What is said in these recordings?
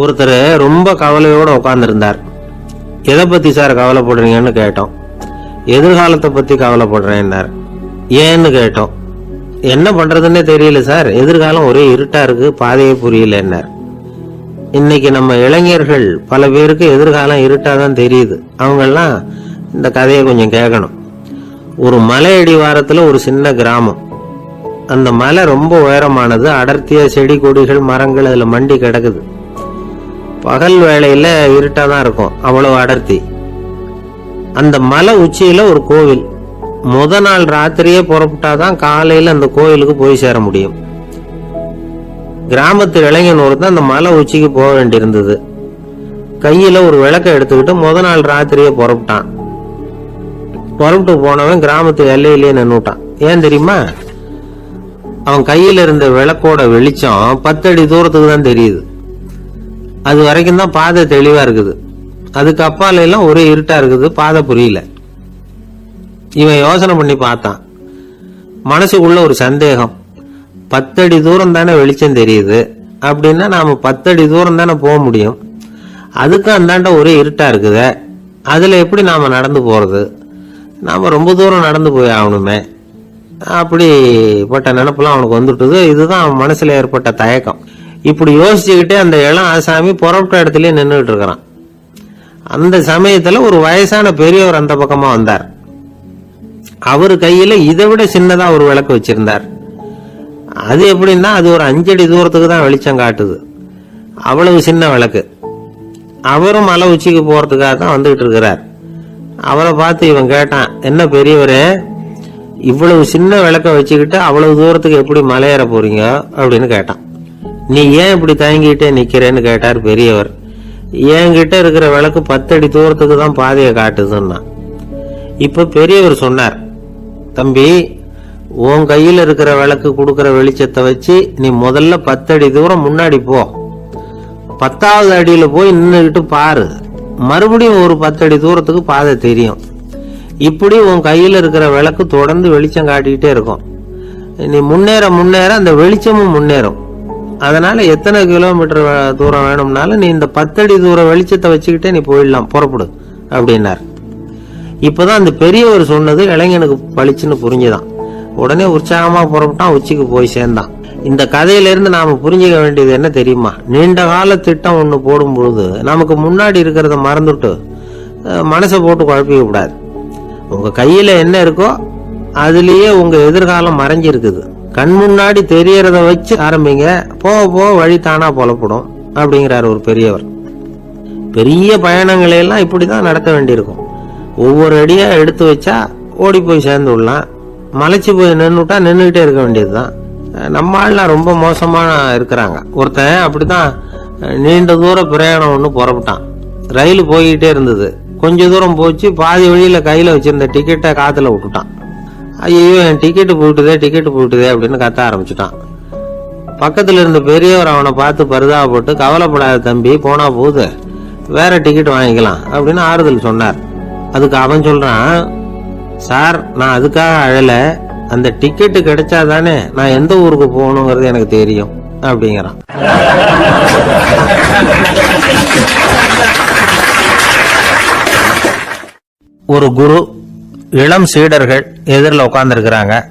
ஒருத்தர் ரொம்ப கவலையோடு உட்காந்துருந்தார் எதை பற்றி சார் கவலைப்படுறீங்கன்னு கேட்டோம். எதிர்காலத்தை பற்றி கவலைப்படுறேன்னார். ஏன்னு கேட்டோம். என்ன பண்ணுறதுன்னே தெரியல சார். எதிர்காலம் ஒரே இருட்டாக இருக்குது பாதையே புரியலன்னார். இன்னைக்கு நம்ம இளைஞர்கள் பல பேருக்கு எதிர்காலம் இருட்டாக தான் தெரியுது. அவங்கெல்லாம் இந்த கதையை கொஞ்சம் கேட்கணும். ஒரு மலை அடிவாரத்தில் ஒரு சின்ன கிராமம். அந்த மலை ரொம்ப உயரமானது அடர்த்தியாக செடி கொடிகள் மரங்கள் அதில் மண்டி கிடக்குது. பகல் வேளையில் இருட்டாக தான் இருக்கும் அவ்வளோ அடர்த்தி. அந்த மலை உச்சியில் ஒரு கோவில். முத நாள் ராத்திரியே புறப்பட்டாதான் காலையில் அந்த கோவிலுக்கு போய் சேர முடியும். கிராமத்து இளைஞன் ஒருத்தன் அந்த மலை உச்சிக்கு போக வேண்டியிருந்தது. கையில் ஒரு விளக்க எடுத்துக்கிட்டு முத நாள் ராத்திரியே புறப்பட்டான். புறப்பட்டு போனவன் கிராமத்து எல்லையிலேயே நின்றுட்டான் ஏன் தெரியுமா? அவன் கையில் இருந்த விளக்கோட வெளிச்சம் பத்தடி தூரத்துக்கு தான் தெரியுது. அது வரைக்கும் தான் பாதை தெளிவா இருக்குது. அதுக்கு அப்பால எல்லாம் ஒரே இருட்டா இருக்குது பாதை புரியல. இவன் யோசனை பண்ணி பார்த்தான். மனசுக்குள்ள ஒரு சந்தேகம். பத்தடி தூரம் தானே வெளிச்சம் தெரியுது? அப்படின்னா நாம பத்தடி தூரம் தானே போக முடியும்? அதுக்கும் அந்தாண்ட ஒரே இருட்டா இருக்குது. அதுல எப்படி நாம நடந்து போறது? நாம ரொம்ப தூரம் நடந்து போய் ஆகணுமே. அப்படிப்பட்ட நினப்பெல்லாம் அவனுக்கு வந்துட்டுது. இதுதான் அவன் மனசுல ஏற்பட்ட தயக்கம். இப்படி யோசிச்சுக்கிட்டே அந்த இளம் ஆசாமி புறப்பட்ட இடத்துலயே நின்றுட்டு இருக்கிறான். அந்த சமயத்துல ஒரு வயசான பெரியவர் அந்த பக்கமா வந்தார். அவர் கையில இதை விட சின்னதா ஒரு விளக்கு வச்சிருந்தார். அது எப்படின்னா அது ஒரு அஞ்சடி தூரத்துக்கு தான் வெளிச்சம் காட்டுது. அவ்வளவு சின்ன விளக்கு. அவரும் மலை உச்சிக்கு போறதுக்காக தான் வந்துகிட்டு இருக்கிறார். அவரை பார்த்து இவன் கேட்டான் என்ன பெரியவரே இவ்வளவு சின்ன விளக்க வச்சுக்கிட்டு அவ்வளவு தூரத்துக்கு எப்படி மலையேற போறீங்க? அப்படின்னு கேட்டான். நீ ஏன் இப்படி தயங்கிட்டே நிக்கிறேன்னு கேட்டார் பெரியவர். என்கிட்ட இருக்கிற விளக்கு பத்தடி தூரத்துக்கு தான் பாதையை காட்டுதுன்னா இப்ப பெரியவர் சொன்னார் தம்பி உன் கையில் இருக்கிற விளக்கு கொடுக்குற வெளிச்சத்தை வச்சு நீ முதல்ல பத்தடி தூரம் முன்னாடி போ. பத்தாவது அடியில் போய் நின்றுக்கிட்டு பாரு. மறுபடியும் ஒரு பத்தடி தூரத்துக்கு பாதை தெரியும். இப்படி உன் கையில் இருக்கிற விளக்கு தொடர்ந்து வெளிச்சம் காட்டிக்கிட்டே இருக்கும். நீ முன்னேற முன்னேற அந்த வெளிச்சமும் முன்னேறும். அதனால எத்தனை கிலோமீட்டர் தூரம் வேணும்னாலும் நீ இந்த பத்தடி தூரம் வெளிச்சத்தை வச்சுக்கிட்டே நீ போயிடலாம் புறப்படு அப்படின்னார். இப்போதான் அந்த பெரியவர் சொன்னது இளைஞனுக்கு பளிச்சுன்னு புரிஞ்சுதான். உடனே உற்சாகமாக புறப்பட்டான் உச்சிக்கு போய் சேர்ந்தான். இந்த கதையிலேருந்து நாம் புரிஞ்சுக்க வேண்டியது என்ன தெரியுமா? நீண்ட கால திட்டம் ஒன்று போடும் பொழுது நமக்கு முன்னாடி இருக்கிறத மறந்துட்டு மனசை போட்டு குழப்பிக்க கூடாது உங்கள் கையில் என்ன இருக்கோ அதுலேயே உங்கள் எதிர்காலம் மறைஞ்சிருக்குது. கண் முன்னாடி தெரியறத வச்சு ஆரம்பிங்க. போக போக வழி தானா புலப்படும் அப்படிங்கிறார் ஒரு பெரியவர். பெரிய பயணங்களையெல்லாம் இப்படி தான் நடத்த வேண்டியிருக்கும். ஒவ்வொரு அடியாக எடுத்து வச்சா ஓடி போய் சேர்ந்து விடலாம். மலைச்சு போய் நின்றுட்டா நின்றுக்கிட்டே இருக்க வேண்டியது தான் நம்ம ஆள்லாம் ரொம்ப மோசமாக இருக்கிறாங்க. ஒருத்தன் அப்படி தான் நீண்ட தூர பிரயாணம் ஒன்று புறப்பட்டான். ரயில் போய்கிட்டே இருந்தது. கொஞ்ச தூரம் போச்சு பாதி வழியில் கையில் வச்சுருந்த டிக்கெட்டை காற்றுல விட்டுட்டான். ஐயோ என் டிக்கெட்டு போட்டுதே டிக்கெட்டு போட்டுதே அப்படின்னு கத்த ஆரம்பிச்சுட்டான். பக்கத்தில் இருந்த பெரியவர் அவனை பார்த்து பரிதாபப்பட்டு கவலைப்படாத தம்பி போனா போகுது. வேற டிக்கெட் வாங்கிக்கலாம் அப்படின்னு ஆறுதல் சொன்னார். அதுக்கு அவன் சொல்றான் சார் நான் அதுக்காக அழல. அந்த டிக்கெட்டு கிடைச்சா தானே நான் எந்த ஊருக்கு போகணுங்கிறது எனக்கு தெரியும் அப்படிங்கிறான். ஒரு குரு இளம் சீடர்கள் எதிரில் உட்கார்ந்துருக்கிறாங்க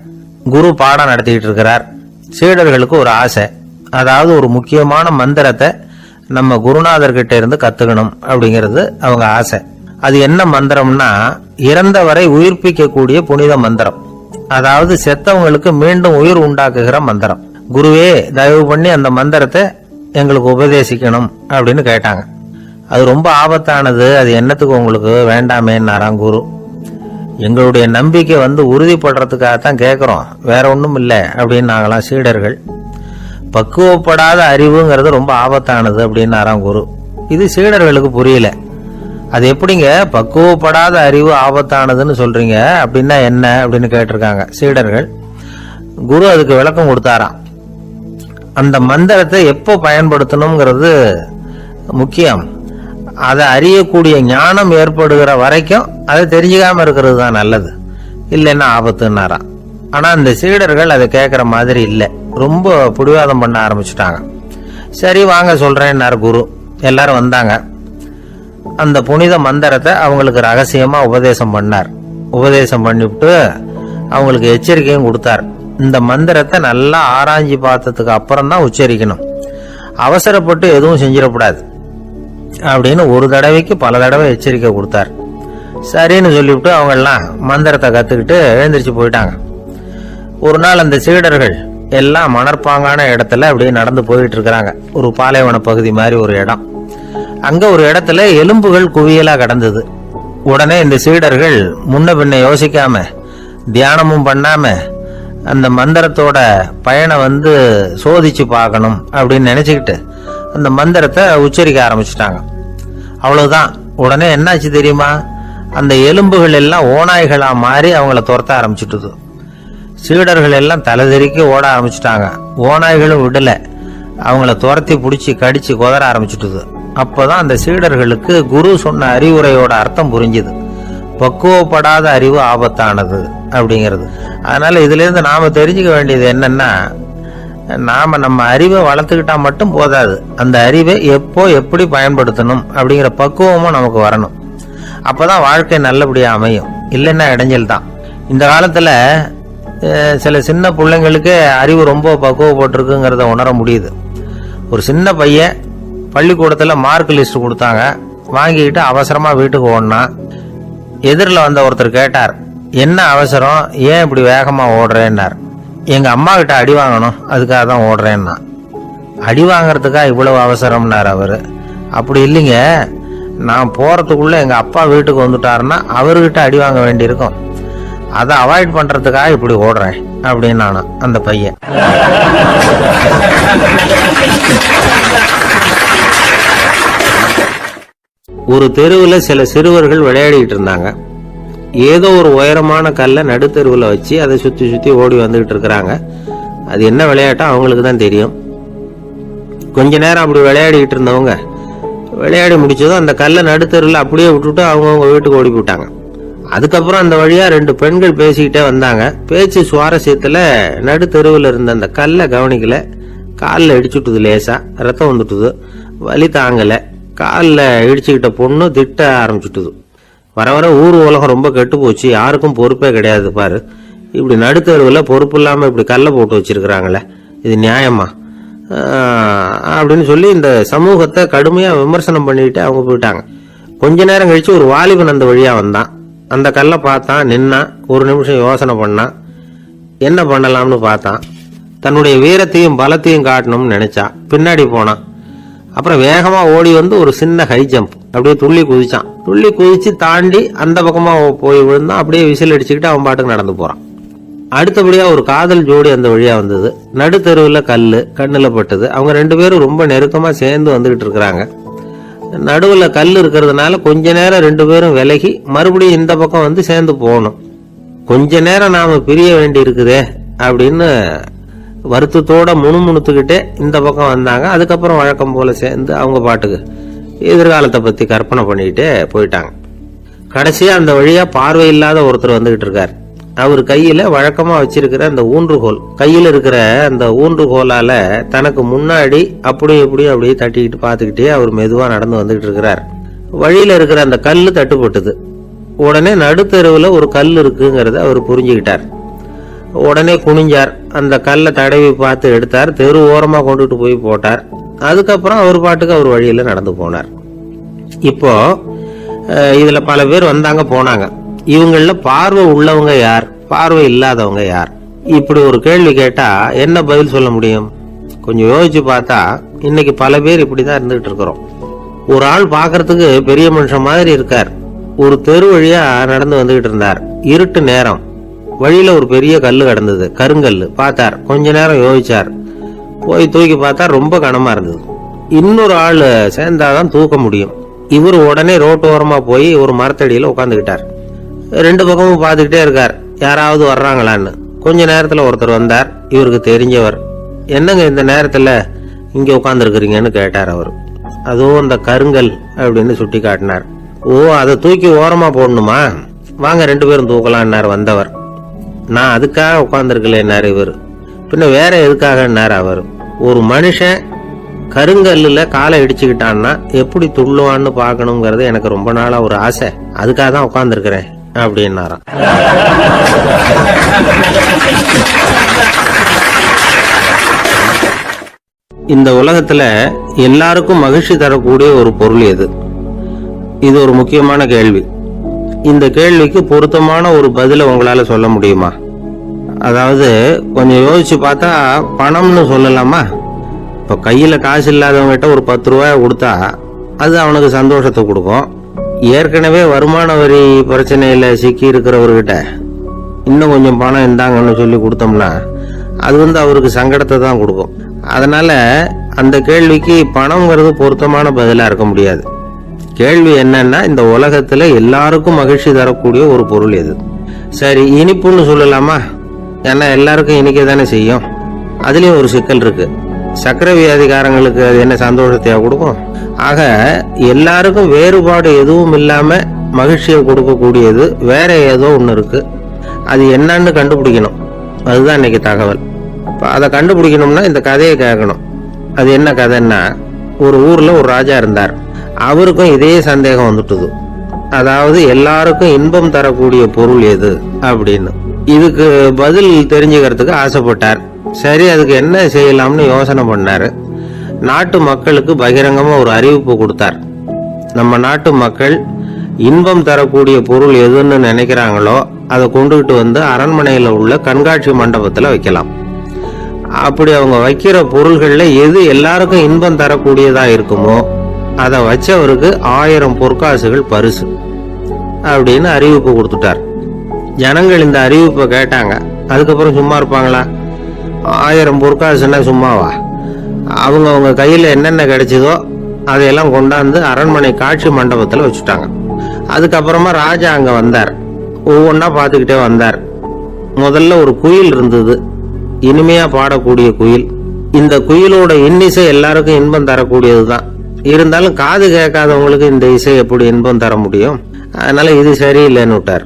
குரு பாடம் நடத்திக்கிட்டு இருக்கிறார் சீடர்களுக்கு ஒரு ஆசை. அதாவது ஒரு முக்கியமான மந்திரத்தை நம்ம குருநாதர்கிட்ட இருந்து கத்துக்கணும் அப்படிங்கிறது அவங்க ஆசை. அது என்ன மந்திரம்னா இறந்தவரை உயிர்ப்பிக்கக்கூடிய புனித மந்திரம். அதாவது செத்தவங்களுக்கு மீண்டும் உயிர் உண்டாக்குகிற மந்திரம். குருவே தயவு பண்ணி அந்த மந்திரத்தை எங்களுக்கு உபதேசிக்கணும் அப்படின்னு கேட்டாங்க. அது ரொம்ப ஆபத்தானது. அது என்னத்துக்கு உங்களுக்கு வேண்டாமேன்னாராம் குரு. எங்களுடைய நம்பிக்கை வந்து உறுதிப்படுறதுக்காக தான் கேட்குறோம் வேற ஒன்றும் இல்லை அப்படின்னு நாங்களாம் சீடர்கள். பக்குவப்படாத அறிவுங்கிறது ரொம்ப ஆபத்தானது அப்படின்னாராம் குரு இது சீடர்களுக்கு புரியல. அது எப்படிங்க? பக்குவப்படாத அறிவு ஆபத்தானதுன்னு சொல்றீங்க அப்படின்னா என்ன அப்படின்னு கேட்டிருக்காங்க சீடர்கள். குரு அதுக்கு விளக்கம் கொடுத்தாராம். அந்த மந்திரத்தை எப்போ பயன்படுத்தணுங்கிறது முக்கியம். அதை அறியக்கூடிய ஞானம் ஏற்படுகிற வரைக்கும் அதை தெரிஞ்சுக்காம இருக்கிறது தான் நல்லது. இல்லைன்னா ஆபத்துன்னாராம். ஆனா அந்த சீடர்கள் அதை கேட்குற மாதிரி இல்லை. ரொம்ப பிடிவாதம் பண்ண ஆரம்பிச்சுட்டாங்க. சரி வாங்க சொல்றேன்னார் குரு. எல்லாரும் வந்தாங்க. அந்த புனித மந்திரத்தை அவங்களுக்கு ரகசியமா உபதேசம் பண்ணார். உபதேசம் பண்ணிவிட்டு அவங்களுக்கு எச்சரிக்கையும் கொடுத்தார். இந்த மந்திரத்தை நல்லா ஆராய்ஞ்சி பார்த்ததுக்கு அப்புறம் தான் உச்சரிக்கணும். அவசரப்பட்டு எதுவும் செஞ்சிடக்கூடாது. அப்படின்னு ஒரு தடவைக்கு பல தடவை எச்சரிக்கை கொடுத்தார். சரின்னு சொல்லிவிட்டு அவங்கெல்லாம் மந்திரத்தை கற்றுக்கிட்டு எழுந்திரிச்சு போயிட்டாங்க. ஒரு நாள் அந்த சீடர்கள் எல்லாம் மணற்பாங்கான இடத்துல அப்படியே நடந்து போயிட்டு இருக்கிறாங்க ஒரு பாலைவன பகுதி மாதிரி ஒரு இடம். அங்க ஒரு இடத்துல எலும்புகள் குவியலா கிடந்தது. உடனே இந்த சீடர்கள் முன்ன பின்ன யோசிக்காம தியானமும் பண்ணாம அந்த மந்திரத்தோட பயனை வந்து சோதிச்சு பார்க்கணும் அப்படின்னு நினைச்சுக்கிட்டு அந்த மந்திரத்தை உச்சரிக்க ஆரம்பிச்சிட்டாங்க. அவ்வளவுதான். உடனே என்னாச்சு தெரியுமா? அந்த எலும்புகள் எல்லாம் ஓநாய்களா மாறி அவங்கள துரத்த ஆரம்பிச்சுட்டுது. சீடர்கள் எல்லாம் தலைதெறிக்க ஓட ஆரம்பிச்சிட்டாங்க. ஓநாய்களும் விடல. அவங்கள துரத்தி பிடிச்சி கடிச்சு குதற ஆரம்பிச்சுட்டுது. அப்போதான் அந்த சீடர்களுக்கு குரு சொன்ன அறிவுரையோட அர்த்தம் புரிஞ்சுது. பக்குவப்படாத அறிவு ஆபத்தானது அப்படிங்கிறது. அதனால இதுலேருந்து நாம தெரிஞ்சுக்க வேண்டியது என்னன்னா நாம நம்ம அறிவை வளர்த்துக்கிட்டா மட்டும் போதாது. அந்த அறிவை எப்போ எப்படி பயன்படுத்தணும் அப்படிங்கிற பக்குவமும் நமக்கு வரணும். அப்பதான் வாழ்க்கை நல்லபடியா அமையும். இல்லைன்னா இடைஞ்சல் தான். இந்த காலத்துல சில சின்ன பிள்ளைங்களுக்கு அறிவு ரொம்ப பக்குவப்பட்டிருக்குங்கிறத உணர முடியுது. ஒரு சின்ன பையன் பள்ளிக்கூடத்தில் மார்க் லிஸ்ட் கொடுத்தாங்க. வாங்கிக்கிட்டு அவசரமா வீட்டுக்கு ஓடினான் எதிரில் வந்த ஒருத்தர் கேட்டார் என்ன அவசரம்? ஏன் இப்படி வேகமா ஓடுறேன்னார்? எங்கள் அம்மா கிட்ட அடி வாங்கணும் அதுக்காக தான் ஓடுறேன்னா. அடி வாங்குறதுக்கா இவ்வளவு அவசரம்னார் அவர். அப்படி இல்லைங்க நான் போகிறதுக்குள்ளே எங்கள் அப்பா வீட்டுக்கு வந்துட்டாருன்னா அவர்கிட்ட அடி வாங்க வேண்டியிருக்கும். அதை அவாய்ட் பண்ணுறதுக்காக இப்படி ஓடுறேன் அப்படின்னு நானும் அந்த பையன். ஒரு தெருவில் சில சிறுவர்கள் விளையாடிக்கிட்டு இருந்தாங்க. ஏதோ ஒரு உயரமான கல்லை நடுத்தெருவில் வச்சு அதை சுற்றி சுற்றி ஓடி வந்துகிட்டு இருக்கிறாங்க. அது என்ன விளையாட்டோ அவங்களுக்கு தான் தெரியும். கொஞ்ச நேரம் அப்படி விளையாடிக்கிட்டு இருந்தவங்க விளையாடி முடிச்சதும் அந்த கல்லை நடுத்தெருவில் அப்படியே விட்டுட்டு அவங்கவுங்க வீட்டுக்கு ஓடி போயிட்டாங்க. அதுக்கப்புறம் அந்த வழியாக ரெண்டு பெண்கள் பேசிக்கிட்டே வந்தாங்க. பேச்சு சுவாரஸ்யத்தில் நடுத்தெருவில் இருந்த அந்த கல்லை கவனிக்கல. காலில் இடிச்சுட்டுது லேசாக ரத்தம் வந்துட்டுது. வலி தாங்கலை. காலில் இடிச்சுக்கிட்ட பொண்ணு திட்ட ஆரம்பிச்சுட்டுது. வர வர ஊர் உலகம் ரொம்ப கெட்டு போச்சு யாருக்கும் பொறுப்பே கிடையாது பாரு. இப்படி நடுத்தருவில் பொறுப்பு இல்லாமல் இப்படி கல்லை போட்டு வச்சிருக்கிறாங்களே. இது நியாயமா? அப்படின்னு சொல்லி இந்த சமூகத்தை கடுமையாக விமர்சனம் பண்ணிட்டு அவங்க போயிட்டாங்க. கொஞ்ச நேரம் கழித்து ஒரு வாலிபன் அந்த வழியாக வந்தான். அந்த கல்லை பார்த்தான் நின்னான் ஒரு நிமிஷம் யோசனை பண்ணான் என்ன பண்ணலாம்னு பார்த்தான். தன்னுடைய வீரத்தையும் பலத்தையும் காட்டணும்னு நினைச்சான் பின்னாடி போனான் அப்புறம் வேகமா ஓடி வந்து ஒரு சின்ன ஹை ஜம்ப் அப்படியே துள்ளி குதிச்சான். துள்ளி குதிச்சு தாண்டி அந்த பக்கமா போய் விழுந்தான் அப்படியே விசில் அடிச்சுக்கிட்டு அவன் பாட்டுக்கு நடந்து போறான். அடுத்தபடியா ஒரு காதல் ஜோடி அந்த வழியா வந்தது. நடுத்தெருவில் கல்லு கண்ணுல பட்டது. அவங்க ரெண்டு பேரும் ரொம்ப நெருக்கமா சேர்ந்து வந்துகிட்டு இருக்கிறாங்க. நடுவுல கல் இருக்கிறதுனால கொஞ்ச நேரம் ரெண்டு பேரும் விலகி மறுபடியும் இந்த பக்கம் வந்து சேர்ந்து போகணும். கொஞ்ச நேரம் நாம பிரிய வேண்டி இருக்குதே அப்படின்னு வருத்தத்தோட முணுமுணுத்துக்கிட்டே இந்த பக்கம் வந்தாங்க. அதுக்கப்புறம் வழக்கம் போல சேர்ந்து அவங்க பாட்டுக்கு எதிர்காலத்தை பத்தி கற்பனை பண்ணிக்கிட்டே போயிட்டாங்க. கடைசியா அந்த வழியா பார்வை இல்லாத ஒருத்தர் வந்துகிட்டு இருக்கார். அவர் கையில வழக்கமா வச்சிருக்கிற அந்த ஊன்றுகோல் கையில இருக்கிற அந்த ஊன்றுகோலால தனக்கு முன்னாடி அப்படி இப்படி அப்படியே தட்டிக்கிட்டு பார்த்துக்கிட்டே அவர் மெதுவா நடந்து வந்துகிட்டு இருக்கிறார். வழியில இருக்கிற அந்த கல் தட்டுப்பட்டது. உடனே நடுத்தெருவில் ஒரு கல் இருக்குங்கிறத அவர் புரிஞ்சுக்கிட்டார். உடனே குனிஞ்சார். அந்த கல்லை தடவி பார்த்து எடுத்தார். தெரு ஓரமாக கொண்டுட்டு போய் போட்டார். அதுக்கப்புறம் அவர் பாட்டுக்கு அவர் வழியில் நடந்து போனார். இப்போ இதில் பல பேர் வந்தாங்க போனாங்க. இவங்களில் பார்வை உள்ளவங்க யார்? பார்வை இல்லாதவங்க யார்? இப்படி ஒரு கேள்வி கேட்டால் என்ன பதில் சொல்ல முடியும்? கொஞ்சம் யோசிச்சு பார்த்தா இன்னைக்கு பல பேர் இப்படிதான் இருந்துகிட்டு இருக்கிறோம். ஒரு ஆள் பார்க்கறதுக்கு பெரிய மனுஷன் மாதிரி இருக்கார். ஒரு தெரு வழியாக நடந்து வந்துகிட்டு இருந்தார். இருட்டு நேரம். வழியில ஒரு பெரிய கல்லு கிடந்தது. கருங்கல் பார்த்தார். கொஞ்ச நேரம் யோசிச்சார். போய் தூக்கி பார்த்தா ரொம்ப கனமா இருந்தது. இன்னொரு ஆள் சேர்ந்தாதான் தூக்க முடியும். இவர் உடனே ரோட்டோரமா போய் ஒரு மரத்தடியில உட்காந்துக்கிட்டார் ரெண்டு பக்கமும் பார்த்துக்கிட்டே இருக்கார். யாராவது வர்றாங்களான்னு. கொஞ்ச நேரத்துல ஒருத்தர் வந்தார். இவருக்கு தெரிஞ்சவர். என்னங்க இந்த நேரத்துல இங்க உட்காந்துருக்கிறீங்கன்னு கேட்டார் அவர். அதுவும் அந்த கருங்கல் அப்படின்னு சுட்டி காட்டினார் ஓ அதை தூக்கி ஓரமா போடணுமா? வாங்க ரெண்டு பேரும் தூக்கலான்னார் வந்தவர். நான் அதுக்காக உட்காந்துருக்கலன்னாரு இவர். பின்ன வேற எதுக்காகன்னார் அவர்? ஒரு மனுஷன் கருங்கல்லில் காலை இடிச்சுக்கிட்டான்னா எப்படி துள்ளுவான்னு பார்க்கணுங்கிறது எனக்கு ரொம்ப நாளாக ஒரு ஆசை. அதுக்காக தான் உட்காந்துருக்கிறேன் அப்படின்னாராம். இந்த உலகத்துல எல்லாருக்கும் மகிழ்ச்சி தரக்கூடிய ஒரு பொருள் எது? இது ஒரு முக்கியமான கேள்வி. இந்த கேள்விக்கு பொருத்தமான ஒரு பதிலை உங்களால் சொல்ல முடியுமா? அதாவது கொஞ்சம் யோசிச்சு பார்த்தா பணம்னு சொல்லலாமா? இப்போ கையில் காசு இல்லாதவங்ககிட்ட ஒரு பத்து ரூபாய் கொடுத்தா அது அவனுக்கு சந்தோஷத்தை கொடுக்கும். ஏற்கனவே வருமான வரி பிரச்சனையில் சிக்கி இருக்கிறவர்கிட்ட இன்னும் கொஞ்சம் பணம் இருந்தாங்கன்னு சொல்லி கொடுத்தோம்னா அது வந்து அவருக்கு சங்கடத்தை தான் கொடுக்கும். அதனால் அந்த கேள்விக்கு பணங்கிறது பொருத்தமான பதிலாக இருக்க முடியாது. கேள்வி என்னன்னா இந்த உலகத்துல எல்லாருக்கும் மகிழ்ச்சி தரக்கூடிய ஒரு பொருள் எது? சரி இனிப்புன்னு சொல்லலாமா? ஏன்னா எல்லாருக்கும் இனிக்க தானே செய்யும். அதுலயும் ஒரு சிக்கல் இருக்கு. சக்கரை வியாதிகாரங்களுக்கு அது என்ன சந்தோஷத்தையா கொடுக்கும்? ஆக எல்லாருக்கும் வேறுபாடு எதுவும் இல்லாம மகிழ்ச்சியை கொடுக்கக்கூடியது வேற ஏதோ ஒன்று இருக்கு. அது என்னன்னு கண்டுபிடிக்கணும். அதுதான் இன்னைக்கு தகவல். இப்போ அதை கண்டுபிடிக்கணும்னா இந்த கதையை கேட்கணும். அது என்ன கதைன்னா ஒரு ஊர்ல ஒரு ராஜா இருந்தார். அவருக்கும் இதே சந்தேகம் வந்துட்டுது. அதாவது எல்லாருக்கும் இன்பம் தரக்கூடிய பொருள் எது அப்படின்னு. இதுக்கு பதில் தெரிஞ்சுக்கிறதுக்கு ஆசைப்பட்டார். சரி அதுக்கு என்ன செய்யலாம்னு யோசனை பண்ணார். நாட்டு மக்களுக்கு பகிரங்கமாக ஒரு அறிவிப்பு கொடுத்தார். நம்ம நாட்டு மக்கள் இன்பம் தரக்கூடிய பொருள் எதுன்னு நினைக்கிறாங்களோ அதை கொண்டுகிட்டு வந்து அரண்மனையில் உள்ள கண்காட்சி மண்டபத்தில் வைக்கலாம். அப்படி அவங்க வைக்கிற பொருள்களில் எது எல்லாருக்கும் இன்பம் தரக்கூடியதாக இருக்குமோ அதை வச்சவருக்கு ஆயிரம் பொற்காசுகள் பரிசு அப்படின்னு அறிவிப்பு கொடுத்துட்டார். ஜனங்கள் இந்த அறிவிப்பை கேட்டாங்க. அதுக்கப்புறம் சும்மா இருப்பாங்களா? ஆயிரம் பொற்காசுன்னா சும்மாவா? அவங்க அவங்க கையில் என்னென்ன கிடைச்சதோ அதையெல்லாம் கொண்டாந்து அரண்மனை காட்சி மண்டபத்தில் வச்சுட்டாங்க. அதுக்கப்புறமா ராஜா அங்கே வந்தார். ஒவ்வொன்றா பார்த்துக்கிட்டே வந்தார். முதல்ல ஒரு குயில் இருந்தது. இனிமையாக பாடக்கூடிய குயில். இந்த குயிலோட இன்னிசை எல்லாருக்கும் இன்பம் தரக்கூடியது தான் இருந்தாலும் காது கேட்காதவங்களுக்கு இந்த இசை எப்படி இன்பம் தர முடியும்? அதனால இது சரியில்லைன்னு விட்டார்.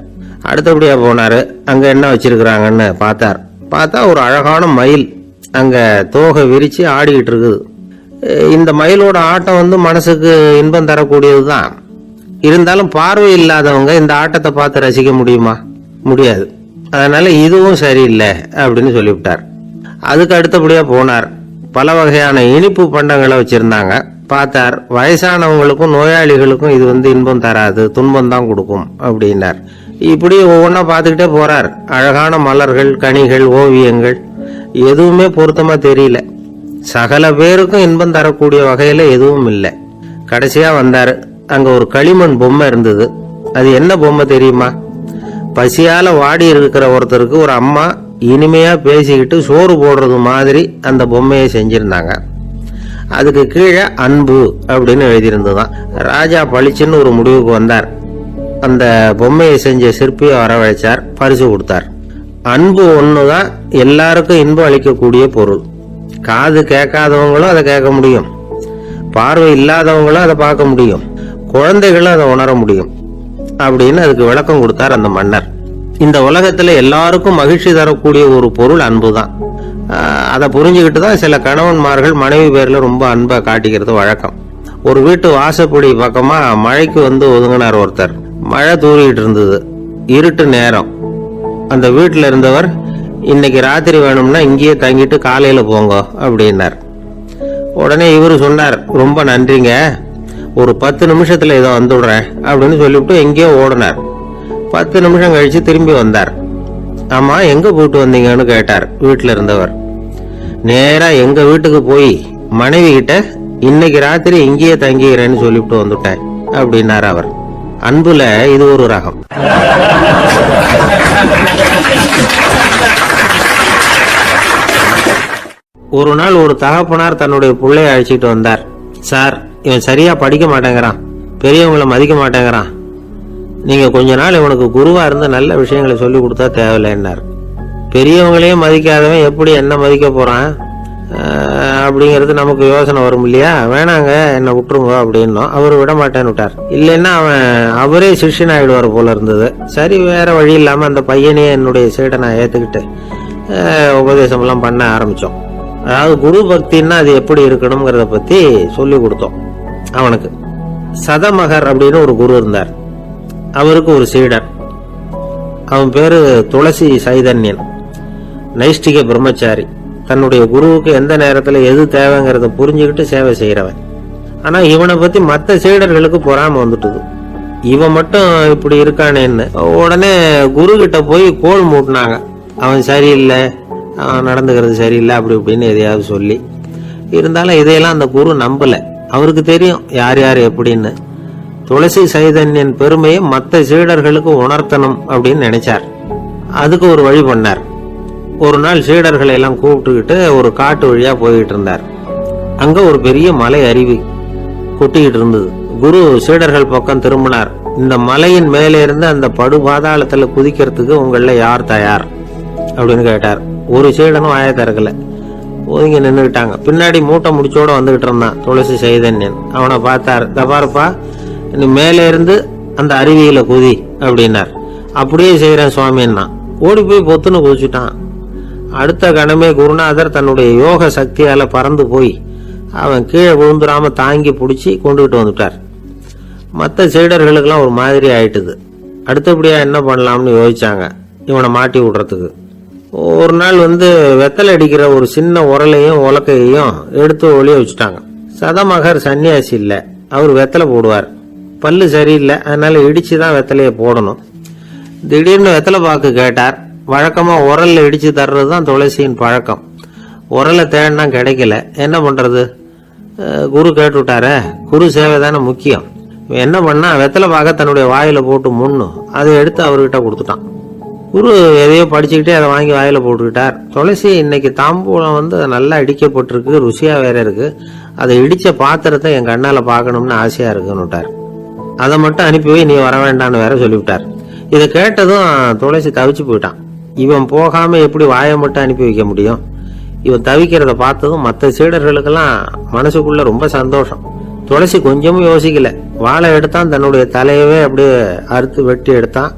அடுத்தபடியா போனாரு. அங்க என்ன வச்சிருக்கிறாங்கன்னு பார்த்தார். பார்த்தா ஒரு அழகான மயில் அங்க தோகை விரிச்சு ஆடிக்கிட்டு இருக்குது. இந்த மயிலோட ஆட்டம் வந்து மனசுக்கு இன்பம் தரக்கூடியது தான். இருந்தாலும் பார்வை இல்லாதவங்க இந்த ஆட்டத்தை பார்த்து ரசிக்க முடியுமா? முடியாது. அதனால இதுவும் சரியில்லை அப்படின்னு சொல்லிவிட்டார். அதுக்கு அடுத்தபடியா போனார். பல வகையான இனிப்பு பண்டங்களை வச்சிருந்தாங்க. பார்த்தார். வயசானவங்களுக்கும் நோயாளிகளுக்கும் இது வந்து இன்பம் தராது துன்பம் தான் கொடுக்கும் அப்படின்னார். இப்படி ஒவ்வொன்றா பார்த்துக்கிட்டே போறார். அழகான மலர்கள் கனிகள் ஓவியங்கள் எதுவுமே பொருத்தமா தெரியல. சகல பேருக்கும் இன்பம் தரக்கூடிய வகையில் எதுவும் இல்லை. கடைசியா வந்தார். அங்க ஒரு களிமண் பொம்மை இருந்தது. அது என்ன பொம்மை தெரியுமா? பசியால வாடி இருக்கிற ஒருத்தருக்கு ஒரு அம்மா இனிமையா பேசிக்கிட்டு சோறு போடுறது மாதிரி அந்த பொம்மையை செஞ்சிருந்தாங்க. அதுக்கு கீழே அன்பு அப்படின்னு எழுதியிருந்ததுதான். ராஜா பளிச்சுன்னு ஒரு முடிவுக்கு வந்தார். அந்த பொம்மையை செஞ்ச சிற்பியை வரவழைச்சார் பரிசு கொடுத்தார். அன்பு ஒன்று தான் எல்லாருக்கும் இன்பம் அளிக்கக்கூடிய பொருள். காது கேட்காதவங்களும் அதை கேட்க முடியும். பார்வை இல்லாதவங்களும் அதை பார்க்க முடியும். குழந்தைகளும் அதை உணர முடியும். அப்படின்னு அதுக்கு விளக்கம் கொடுத்தார் அந்த மன்னர். இந்த உலகத்துல எல்லாருக்கும் மகிழ்ச்சி தரக்கூடிய ஒரு பொருள் அன்பு தான் அதை புரிஞ்சுக்கிட்டு தான் சில கணவன்மார்கள் மனைவி பேரில் ரொம்ப அன்பை காட்டிக்கிறது வழக்கம். ஒரு வீட்டு வாசப்படி பக்கமாக மழைக்கு வந்து ஒதுங்கினார் ஒருத்தர். மழை தூறிட்டு இருந்தது. இருட்டு நேரம். அந்த வீட்டில் இருந்தவர் இன்னைக்கு ராத்திரி வேணும்னா இங்கேயே தங்கிட்டு காலையில் போங்க அப்படின்னார். உடனே இவர் சொன்னார் ரொம்ப நன்றிங்க. ஒரு பத்து நிமிஷத்தில் இதை வந்துடுறேன் அப்படின்னு சொல்லிவிட்டு எங்கேயோ ஓடினார். பத்து நிமிஷம் கழித்து திரும்பி வந்தார். ஆமா எங்க போயிட்டு வந்தீங்கன்னு கேட்டார். வீட்டில் இருந்தவர். நேரா எங்க வீட்டுக்கு போய் மனைவி கிட்ட இன்னைக்கு ராத்திரி இங்கேயே தங்கிக்கிறேன்னு சொல்லிவிட்டு வந்துட்டேன் அப்படின்னார் அவர். அன்புல இது ஒரு ரகம். ஒரு நாள் ஒரு தகப்பனார் தன்னுடைய பிள்ளைய அழைச்சிட்டு வந்தார். சார் இவன் சரியா படிக்க மாட்டேங்கிறான். பெரியவங்களை மதிக்க மாட்டேங்கிறான். நீங்கள் கொஞ்ச நாள் இவனுக்கு குருவாக இருந்து நல்ல விஷயங்களை சொல்லி கொடுத்தா தேவையில்லைன்னார். பெரியவங்களையே மதிக்காதவன் எப்படி என்ன மதிக்க போகிறான் அப்படிங்கிறது நமக்கு யோசனை வரும் இல்லையா? வேணாங்க என்னை விட்டுருங்க அப்படின்னோம். அவர் விட மாட்டேன்னு விட்டார். இல்லைன்னா அவன் அவரே சிஷ்யன் ஆயிடுவார் போல இருந்தது. சரி வேற வழி இல்லாமல் அந்த பையனையே என்னுடைய சீடை நான் ஏற்றுக்கிட்டு உபதேசமெல்லாம் பண்ண ஆரம்பித்தோம் அதாவது குரு பக்தின்னா அது எப்படி இருக்கணுங்கிறத பற்றி சொல்லி கொடுத்தோம் அவனுக்கு. சதமகர் அப்படின்னு ஒரு குரு இருந்தார். அவருக்கு ஒரு சீடர். அவன் பேரு துளசி சைதன்யன். நைஷ்டிக பிரம்மச்சாரி. தன்னுடைய குருவுக்கு எந்த நேரத்தில் எது தேவைங்கிறத புரிஞ்சுக்கிட்டு சேவை செய்கிறவன் ஆனால் இவனை பற்றி மற்ற சீடர்களுக்கு பொறாமல் வந்துட்டுது. இவன் மட்டும் இப்படி இருக்கானேன்னு உடனே குரு கிட்ட போய் கோல் மூட்டினாங்க. அவன் சரியில்லை அவன் நடந்துக்கிறது சரியில்லை அப்படி இப்படின்னு எதையாவது சொல்லி. இருந்தாலும் இதையெல்லாம் அந்த குரு நம்பலை. அவருக்கு தெரியும் யார் யார் எப்படின்னு. துளசி சைதன்யன் பெருமையை மற்ற சீடர்களுக்கு உணர்த்தணும் அப்படின்னு நினைச்சார். அதுக்கு ஒரு வழி பண்ணார். ஒரு நாள் சீடர்களை எல்லாம் கூப்பிட்டுக்கிட்டு ஒரு காட்டு வழியா போயிட்டு இருந்தார். அங்க ஒரு பெரிய மலை அருவி கொட்டிக்கிட்டு இருந்தது. குரு சீடர்கள் பக்கம் திரும்பினார். இந்த மலையின் மேலே இருந்து அந்த படு பாதாளத்துல குதிக்கிறதுக்கு உங்கள யார் தயார்? அப்படின்னு கேட்டார். ஒரு சீடனும் ஆய திறக்கல. ஒதுங்கி நின்றுக்கிட்டாங்க பின்னாடி மூட்டை முடிச்சோட வந்துகிட்டு இருந்தான் துளசி சைதன்யன். அவனை பார்த்தார். தபாருப்பா நீ மேலே இருந்து அந்த அருவியில குதி அப்படின்னார். அப்படியே செய்கிறேன் சுவாமின்னா. ஓடி போய் பொத்துன்னு குதிச்சுட்டான். அடுத்த கணமே குருநாதர் தன்னுடைய யோக சக்தியால பறந்து போய் அவன் கீழே விழுந்துடாம தாங்கி பிடிச்சி கொண்டுகிட்டு வந்துட்டார். மற்ற சீடர்களுக்கெல்லாம் ஒரு மாதிரி ஆயிட்டுது. அடுத்தபடியாக என்ன பண்ணலாம்னு யோசிச்சாங்க. இவனை மாட்டி விடுறதுக்கு. ஒரு நாள் வந்து வெத்தலை அடிக்கிற ஒரு சின்ன உரலையும் உலக்கையையும் எடுத்து ஒளிய வச்சுட்டாங்க. சதமகர் சன்னியாசி இல்லை. அவர் வெத்தலை போடுவார். பல்லு சரியில்லை அதனால இடிச்சு தான் வெத்தலையை போடணும். திடீர்னு வெத்தலை பாக்கு கேட்டார். வழக்கமாக உரல்ல இடிச்சு தர்றது தான் துளசியின் பழக்கம். உரலை தேடினா கிடைக்கல. என்ன பண்ணுறது குரு கேட்டு விட்டாரே குரு சேவை தானே முக்கியம். என்ன பண்ணா வெத்தலை பாக்க தன்னுடைய வாயில் போட்டு முன்னும் அதை எடுத்து அவர்கிட்ட கொடுத்துட்டான். குரு எதையோ படிச்சுக்கிட்டே அதை வாங்கி வாயில் போட்டுக்கிட்டார். துளசி இன்னைக்கு தாம்பூலம் வந்து நல்லா இடிக்கப்பட்டிருக்கு ருசியாக வேற இருக்குது அதை இடித்த பாத்திரத்தை என் கண்ணால் பார்க்கணும்னு ஆசையாக இருக்குன்னுட்டார். அதை மட்டும் அனுப்பி வை நீ வர வேண்டாம்னு வேற சொல்லிவிட்டார். இதை கேட்டதும் துளசி தவிச்சு போயிட்டான். இவன் போகாம எப்படி வாயை மட்டும் அனுப்பி வைக்க முடியும்? இவன் தவிக்கிறத பார்த்ததும் மற்ற சீடர்களுக்கெல்லாம் மனசுக்குள்ள ரொம்ப சந்தோஷம். துளசி கொஞ்சமும் யோசிக்கல. வாழை எடுத்தான் தன்னுடைய தலையவே அப்படியே அறுத்து வெட்டி எடுத்தான்.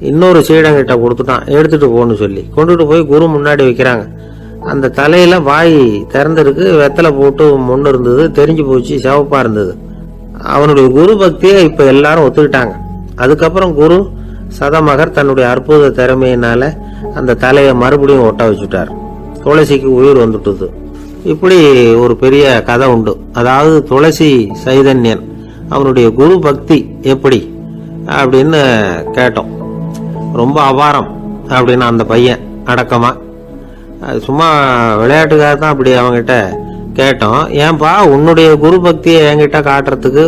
இன்னொரு சீடங்கிட்ட கொடுத்துட்டான் எடுத்துட்டு போன்னு சொல்லி. கொண்டுட்டு போய் குரு முன்னாடி வைக்கிறாங்க. அந்த தலையில வாய் திறந்திருக்கு வெத்தலை போட்டு முன்னு இருந்தது தெரிஞ்சு போச்சு சிவப்பா இருந்தது. அவனுடைய குரு பக்தியை இப்போ எல்லாரும் ஒத்துக்கிட்டாங்க. அதுக்கப்புறம் குரு சதமகர் தன்னுடைய அற்புத திறமையினால அந்த தலையை மறுபடியும் ஒட்ட வச்சுட்டார். துளசிக்கு உயிர் வந்துட்டுது. இப்படி ஒரு பெரிய கதை உண்டு. அதாவது துளசி சைதன்யன் அவனுடைய குரு பக்தி எப்படி அப்படின்னு கேட்டோம். ரொம்ப அபாரம் அப்படின்னு அந்த பையன் அடக்கமாக அது சும்மா விளையாட்டுக்காக தான் அப்படி அவங்ககிட்ட கேட்டோம் ஏன்பா உன்னுடைய குரு பக்தியை என்கிட்ட காட்டுறதுக்கு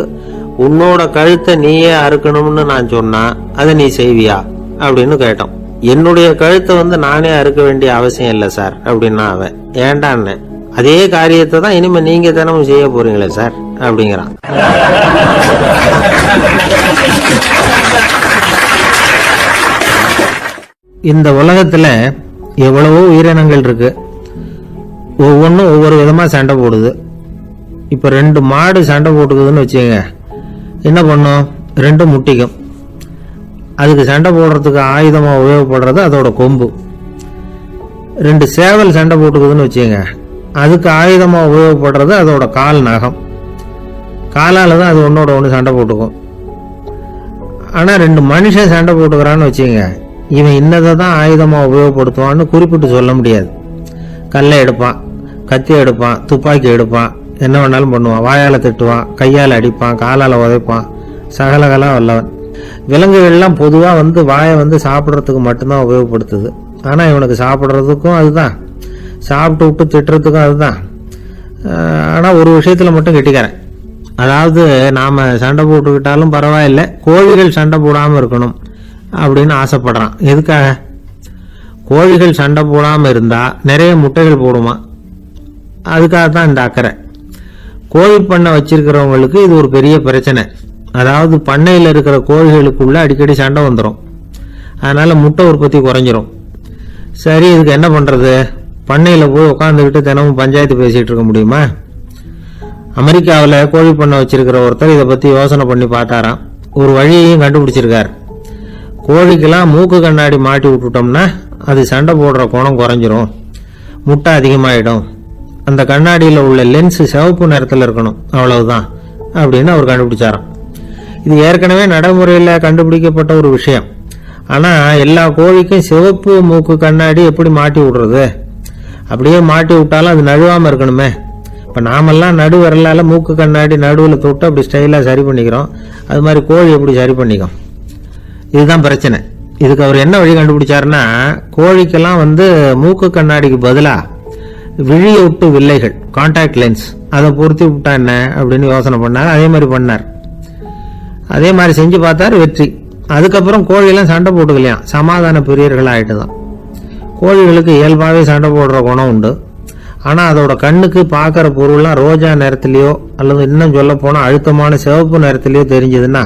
உன்னோட கழுத்தை நீயே அறுக்கணும்னு நான் சொன்னா அதை நீ செய்வியா? அப்படின்னு கேட்டோம். என்னுடைய கழுத்தை வந்து நானே அறுக்க வேண்டிய அவசியம் இல்லை சார் அப்படின்னா அவன். ஏண்டான்னு அதே காரியத்தை தான் இனிமே நீங்க தினமும் செய்ய போறீங்களே சார் அப்படிங்கிறான். இந்த உலகத்துல எவ்வளவோ உயிரினங்கள் இருக்கு. ஒவ்வொன்றும் ஒவ்வொரு விதமாக சண்டை போடுது. இப்போ ரெண்டு மாடு சண்டை போட்டுக்குதுன்னு வச்சுக்கோங்க. என்ன பண்ணும்? ரெண்டு முட்டிக்கும். அதுக்கு சண்டை போடுறதுக்கு ஆயுதமாக உபயோகப்படுறது அதோட கொம்பு. ரெண்டு சேவல் சண்டை போட்டுக்குதுன்னு வச்சுங்க அதுக்கு ஆயுதமாக உபயோகப்படுறது அதோட கால் நகம். காலால் தான் அது ஒன்றோட ஒன்று சண்டை போட்டுக்கும். ஆனால் ரெண்டு மனுஷன் சண்டை போட்டுக்கிறான்னு வச்சுங்க இவன் இன்னதை தான் ஆயுதமாக உபயோகப்படுத்துவான்னு குறிப்பிட்டு சொல்ல முடியாது. கல்லை எடுப்பான். கத்தி எடுப்பான் துப்பாக்கி எடுப்பான் என்ன வேணாலும் பண்ணுவான். வாயால் திட்டுவான் கையால் அடிப்பான் காலால் உதைப்பான். சகலகலாக வல்லவன். விலங்குகள்லாம் பொதுவாக வந்து வாயை வந்து சாப்பிட்றதுக்கு மட்டும்தான் உபயோகப்படுத்துது. ஆனால் இவனுக்கு சாப்பிட்றதுக்கும் அதுதான். சாப்பிட்டு விட்டு திட்டுறதுக்கும் அதுதான். ஆனால் ஒரு விஷயத்தில் மட்டும் கெட்டிக்கிறேன் அதாவது நாம் சண்டை போட்டுக்கிட்டாலும் பரவாயில்லை. கோழிகள் சண்டை போடாமல் இருக்கணும் அப்படின்னு ஆசைப்படுறான். எதுக்காக? கோழிகள் சண்டை போடாமல் இருந்தால் நிறைய முட்டைகள் போடுமா? அதுக்காக தான் இந்த அக்கறை. கோழி பண்ணை வச்சிருக்கிறவங்களுக்கு இது ஒரு பெரிய பிரச்சனை. அதாவது பண்ணையில் இருக்கிற கோழிகளுக்குள்ளே அடிக்கடி சண்டை வந்துடும் அதனால் முட்டை உற்பத்தி குறைஞ்சிரும். சரி இதுக்கு என்ன பண்ணுறது பண்ணையில் போய் உட்காந்துக்கிட்டு தினமும் பஞ்சாயத்து பேசிகிட்டு இருக்க முடியுமா? அமெரிக்காவில் கோழி பண்ணை வச்சிருக்கிற ஒருத்தர் இதை பற்றி யோசனை பண்ணி பார்த்தாராம். ஒரு வழியையும் கண்டுபிடிச்சிருக்கார். கோழிக்கெல்லாம் மூக்கு கண்ணாடி மாட்டி விட்டுட்டோம்னா அது சண்டை போடுற குணம் குறைஞ்சிரும். முட்டை அதிகமாகிடும் அந்த கண்ணாடியில் உள்ள லென்ஸ் சிவப்பு நிறத்தில் இருக்கணும். அவ்வளவுதான். அப்படின்னு அவர் கண்டுபிடிச்சாராம். இது ஏற்கனவே நடைமுறையில் கண்டுபிடிக்கப்பட்ட ஒரு விஷயம். ஆனால் எல்லா கோழிக்கும் சிவப்பு மூக்கு கண்ணாடி எப்படி மாட்டி விடுறது? அப்படியே மாட்டி விட்டாலும் அது நழுவாமல் இருக்கணுமே. இப்போ நாமெல்லாம் நடு விரலால மூக்கு கண்ணாடி நடுவில் தொட்டு அப்படி ஸ்டைலாக சரி பண்ணிக்கிறோம். அது மாதிரி கோழி எப்படி சரி பண்ணிக்கும்? இதுதான் பிரச்சனை. இதுக்கு அவர் என்ன வழி கண்டுபிடிச்சாருன்னா கோழிக்கெல்லாம் வந்து மூக்கு கண்ணாடிக்கு பதிலாக விழியொட்டு வில்லைகள் காண்டாக்ட் லென்ஸ் அதை பொருத்தி விட்டா என்ன அப்படின்னு யோசனை பண்ணார். அதே மாதிரி பண்ணார். அதே மாதிரி செஞ்சு பார்த்தாரு வெற்றி. அதுக்கப்புறம் கோழியெல்லாம் சண்டை போட்டுக்கலையாம் சமாதான பிரியர்கள் ஆகிட்டு தான் கோழிகளுக்கு இயல்பாகவே சண்டை போடுற குணம் உண்டு. ஆனால் அதோட கண்ணுக்கு பார்க்குற பொருள்லாம் ரோஜா நிறத்துலையோ அல்லது இன்னும் சொல்ல போனால் அழுத்தமான சிவப்பு நிறத்துலையோ தெரிஞ்சதுன்னா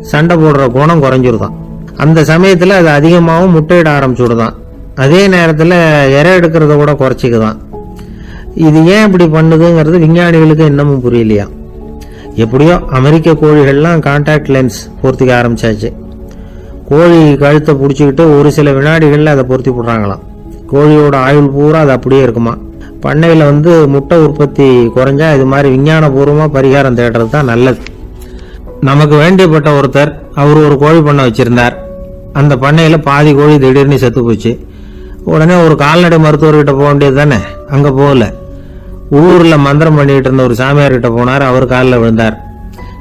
சண்டை போடுற குணம் குறைஞ்சிருதான். அந்த சமயத்தில் அது அதிகமாகவும் முட்டையிட ஆரம்பிச்சுடுதான். அதே நேரத்தில் இறை எடுக்கிறத கூட குறைச்சிக்குதான். இது ஏன் இப்படி பண்ணுதுங்கிறது விஞ்ஞானிகளுக்கு இன்னமும் புரியலையா? எப்படியோ அமெரிக்க கோழிகள்லாம் காண்டாக்ட் லென்ஸ் பொருத்திக்க ஆரம்பிச்சாச்சு. கோழி கழுத்தை பிடிச்சிக்கிட்டு ஒரு சில வினாடிகளில் அதை பொருத்தி போடுறாங்களாம். கோழியோட ஆயுள் பூரா அது அப்படியே இருக்குமா? பண்ணையில் வந்து முட்டை உற்பத்தி குறைஞ்சா இது மாதிரி விஞ்ஞானபூர்வமாக பரிகாரம் தேடுறது தான் நல்லது. நமக்கு வேண்டியப்பட்ட ஒருத்தர் அவர் ஒரு கோழி பண்ணை வச்சுருந்தார். அந்த பண்ணையில் பாதி கோழி திடீர்னு செத்து போச்சு. உடனே ஒரு கால்நடை மருத்துவர்கிட்ட போக வேண்டியது தானே? அங்கே போகல. உள்ளூரில் மந்திரம் பண்ணிட்டு இருந்த ஒரு சாமியார்கிட்ட போனார் அவர் காலில் விழுந்தார்.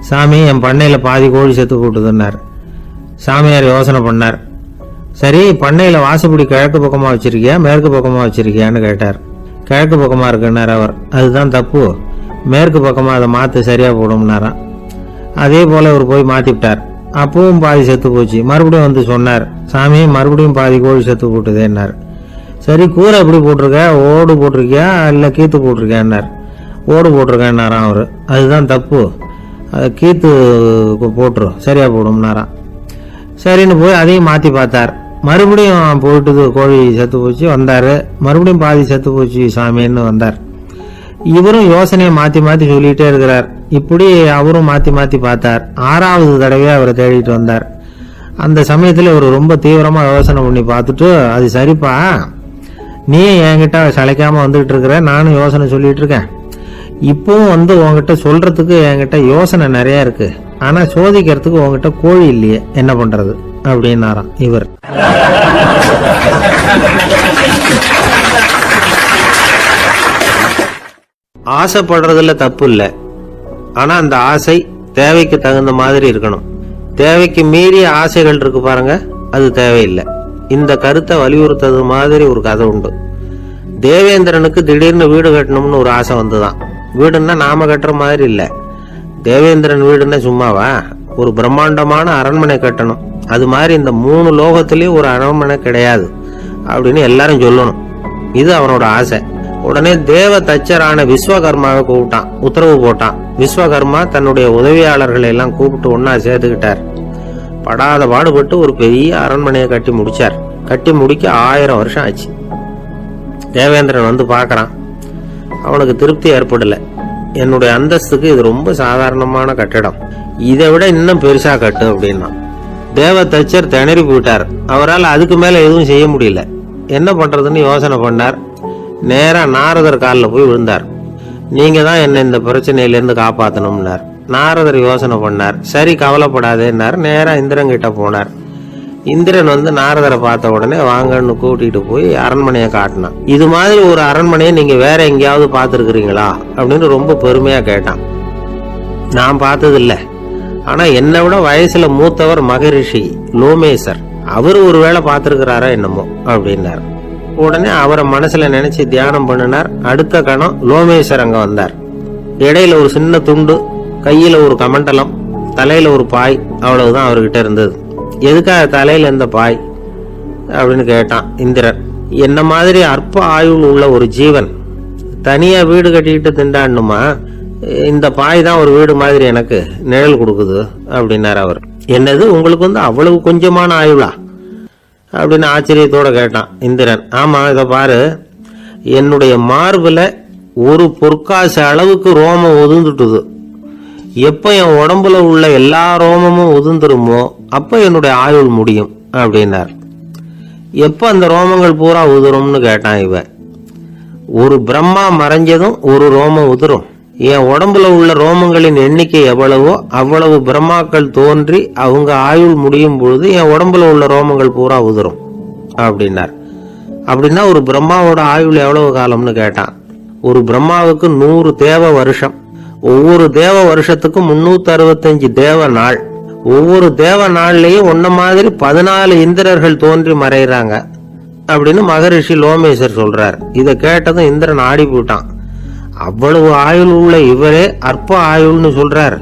சாமி என் பண்ணையில் பாதி கோழி செத்து போட்டுதுன்னார். சாமியார் யோசனை பண்ணார். சரி பண்ணையில் வாசப்படி கிழக்கு பக்கமாக வச்சிருக்கியா மேற்கு பக்கமாக வச்சிருக்கியான்னு கேட்டார். கிழக்கு பக்கமாக இருக்குன்னார் அவர். அதுதான் தப்பு. மேற்கு பக்கமாக அதை மாற்று சரியாக போடும்னாராம். அதே போல் இவர் போய் மாற்றிவிட்டார் அப்பவும் பாதி செத்து போச்சு. மறுபடியும் வந்து சொன்னார் சாமி மறுபடியும் பாதி கோழி செத்து போட்டுதேன்னார். சரி கூரை எப்படி போட்டிருக்க? ஓடு போட்டிருக்கியா? இல்லை கீத்து போட்டிருக்கேன்னார் ஓடு போட்டிருக்கேன்னாராம் அவர்? அதுதான் தப்பு. அது கீத்து போட்டுரும். சரியாக போடும்னாராம் சரின்னு போய் அதையும் மாற்றி பார்த்தார். மறுபடியும் போயிட்டு கோழி செத்து போச்சு வந்தார். மறுபடியும் பாதி செத்து போச்சு சாமின்னு வந்தார். இவரும் யோசனையை மாற்றி மாற்றி சொல்லிகிட்டே இருக்கிறார். இப்படி அவரும் மாற்றி மாற்றி பார்த்தார். ஆறாவது தடவையாக அவரை தேடிட்டு வந்தார். அந்த சமயத்தில் இவர் ரொம்ப தீவிரமாக யோசனை பண்ணி பார்த்துட்டு அது சரிப்பா நீ என்கிட்ட சளைக்காம வந்துகிட்டு இருக்கிற நானும் யோசனை சொல்லிட்டு இருக்கேன். இப்பவும் வந்து உங்ககிட்ட சொல்றதுக்கு என்கிட்ட யோசனை நிறைய இருக்கு. ஆனா சோதிக்கிறதுக்கு உங்ககிட்ட கோழி இல்லையே என்ன பண்றது? அப்படின்னாராம் இவர். ஆசைப்படுறதுல தப்பு இல்லை. ஆனா அந்த ஆசை தேவைக்கு தகுந்த மாதிரி இருக்கணும். தேவைக்கு மீறிய ஆசைகள் இருக்கு பாருங்க அது தேவையில்லை. இந்த கருத்தை வலியுறுத்தது மாதிரி ஒரு கதை உண்டு. தேவேந்திரனுக்கு திடீர்னு வீடு கட்டணும்னு ஒரு ஆசை வந்துதான். வீடுன்னா நாம கட்டுற மாதிரி இல்லை. தேவேந்திரன் வீடுன்னா சும்மாவா? ஒரு பிரம்மாண்டமான அரண்மனை கட்டணும். அது மாதிரி இந்த மூணு லோகத்திலயும் ஒரு அரண்மனை கிடையாது அப்படின்னு எல்லாரும் சொல்லணும். இது அவனோட ஆசை. உடனே தேவ தச்சரான விஸ்வகர்மாவை கூப்பிட்டான். உத்தரவு போட்டான். விஸ்வகர்மா தன்னுடைய உதவியாளர்களை எல்லாம் கூப்பிட்டு ஒன்னா சேர்த்துக்கிட்டார். படாத பாடுபட்டு ஒரு பெரிய அரண்மனையை கட்டி முடிச்சார். கட்டி முடிக்க ஆயிரம் வருஷம் ஆச்சு. தேவேந்திரன் வந்து பார்க்கறான். அவனுக்கு திருப்தி ஏற்படலை. என்னுடைய அந்தஸ்துக்கு இது ரொம்ப சாதாரணமான கட்டிடம். இதை விட இன்னும் பெருசாக கட்டு அப்படின்னா. தேவ தச்சர் திணறி போயிட்டார். அவரால் அதுக்கு மேலே எதுவும் செய்ய முடியல. என்ன பண்ணுறதுன்னு யோசனை பண்ணார். நேராக நாரதர் காலில் போய் விழுந்தார். நீங்கள் தான் என்னை இந்த பிரச்சனையிலேருந்து காப்பாற்றணும்னார் நாரதர் யோசனை பண்ணார். சரி கவலைப்படாதேன்னார். நேராக இந்திரன் கிட்ட போனார். இந்திரன் வந்து நாரதரை பார்த்த உடனே வாங்கன்னு கூட்டிட்டு போய் அரண்மனையை காட்டினான். இது மாதிரி ஒரு அரண்மனையை நீங்க வேற எங்கேயாவது பார்த்துருக்குறீங்களா? அப்படின்னு ரொம்ப பெருமையா கேட்டான். நான் பார்த்தது இல்லை ஆனா என்னை விட வயசுல மூத்தவர் மகரிஷி லோமேசர் அவர் ஒரு வேளை பார்த்துருக்கிறாரா என்னமோ அப்படின்னார். உடனே அவரை மனசுல நினைச்சு தியானம் பண்ணினார். அடுத்த கணம் லோமேசர் அங்க வந்தார். இடையில ஒரு சின்ன துண்டு கையில் ஒரு கமண்டலம் தலையில் ஒரு பாய் அவ்வளவுதான் அவர்கிட்ட இருந்தது. எதுக்காக தலையில் இந்த பாய் அப்படின்னு கேட்டான் இந்திரன். என்ன மாதிரி அற்ப ஆயுள் உள்ள ஒரு ஜீவன். தனியாக வீடு கட்டிக்கிட்டு திண்டாடணுமா இந்த பாய் தான் ஒரு வீடு மாதிரி எனக்கு நிழல் கொடுக்குது அப்படின்னார் அவர். என்னது உங்களுக்கு வந்து அவ்வளவு கொஞ்சமான ஆயுளா? அப்படின்னு ஆச்சரியத்தோடு கேட்டான் இந்திரன். ஆமாம் இதை பாரு. என்னுடைய மார்பில் ஒரு பொற்காசு அளவுக்கு ரோமம் ஒதுந்துட்டுது. எப்போ என் உடம்புல உள்ள எல்லா ரோமமும் உதிர்ந்துருமோ அப்போ என்னுடைய ஆயுள் முடியும் அப்படின்னார். எப்போ அந்த ரோமங்கள் பூரா உதிரும்னு கேட்டான் இவன். ஒரு பிரம்மா மறைஞ்சதும் ஒரு ரோமம் உதிரும். என் உடம்புல உள்ள ரோமங்களின் எண்ணிக்கை எவ்வளவோ அவ்வளவு பிரம்மாக்கள் தோன்றி அவங்க ஆயுள் முடியும் பொழுது என் உடம்புல உள்ள ரோமங்கள் பூரா உதிரும் அப்படின்னார். அப்படின்னா ஒரு பிரம்மாவோட ஆயுள் எவ்வளவு காலம்னு கேட்டான். ஒரு பிரம்மாவுக்கு நூறு தேவ வருஷம். ஒவ்வொரு தேவ வருஷத்துக்கும் முன்னூத்தி அறுபத்தஞ்சு தேவ நாள். ஒவ்வொரு தேவ நாள்லயும் ஒன்ன மாதிரி பதினாலு இந்திரர்கள் தோன்றி மறைகிறாங்க அப்படின்னு மகரிஷி லோமேசர் சொல்றார். இதை கேட்டதும் இந்திரன் ஆடி போட்டான் அவ்வளவு ஆயுள் உள்ள இவரே அற்ப ஆயுள்னு சொல்றார்.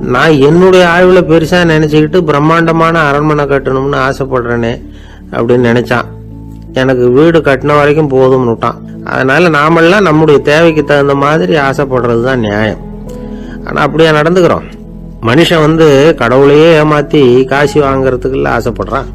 நான் என்னுடைய ஆயுளை பெருசா நினைச்சுக்கிட்டு பிரம்மாண்டமான அரண்மனை கட்டணும்னு ஆசைப்படுறேனே அப்படின்னு நினைச்சான். எனக்கு வீடு கட்டின வரைக்கும் போதும்னு விட்டான் அதனால நாமெல்லாம் நம்முடைய தேவைக்கு தகுந்த மாதிரி ஆசைப்படுறது தான் நியாயம். ஆனால் அப்படியே நடந்துக்கிறோம்? மனுஷன் வந்து கடவுளையே ஏமாத்தி காசு வாங்குறதுக்குள்ள ஆசைப்படுறான்.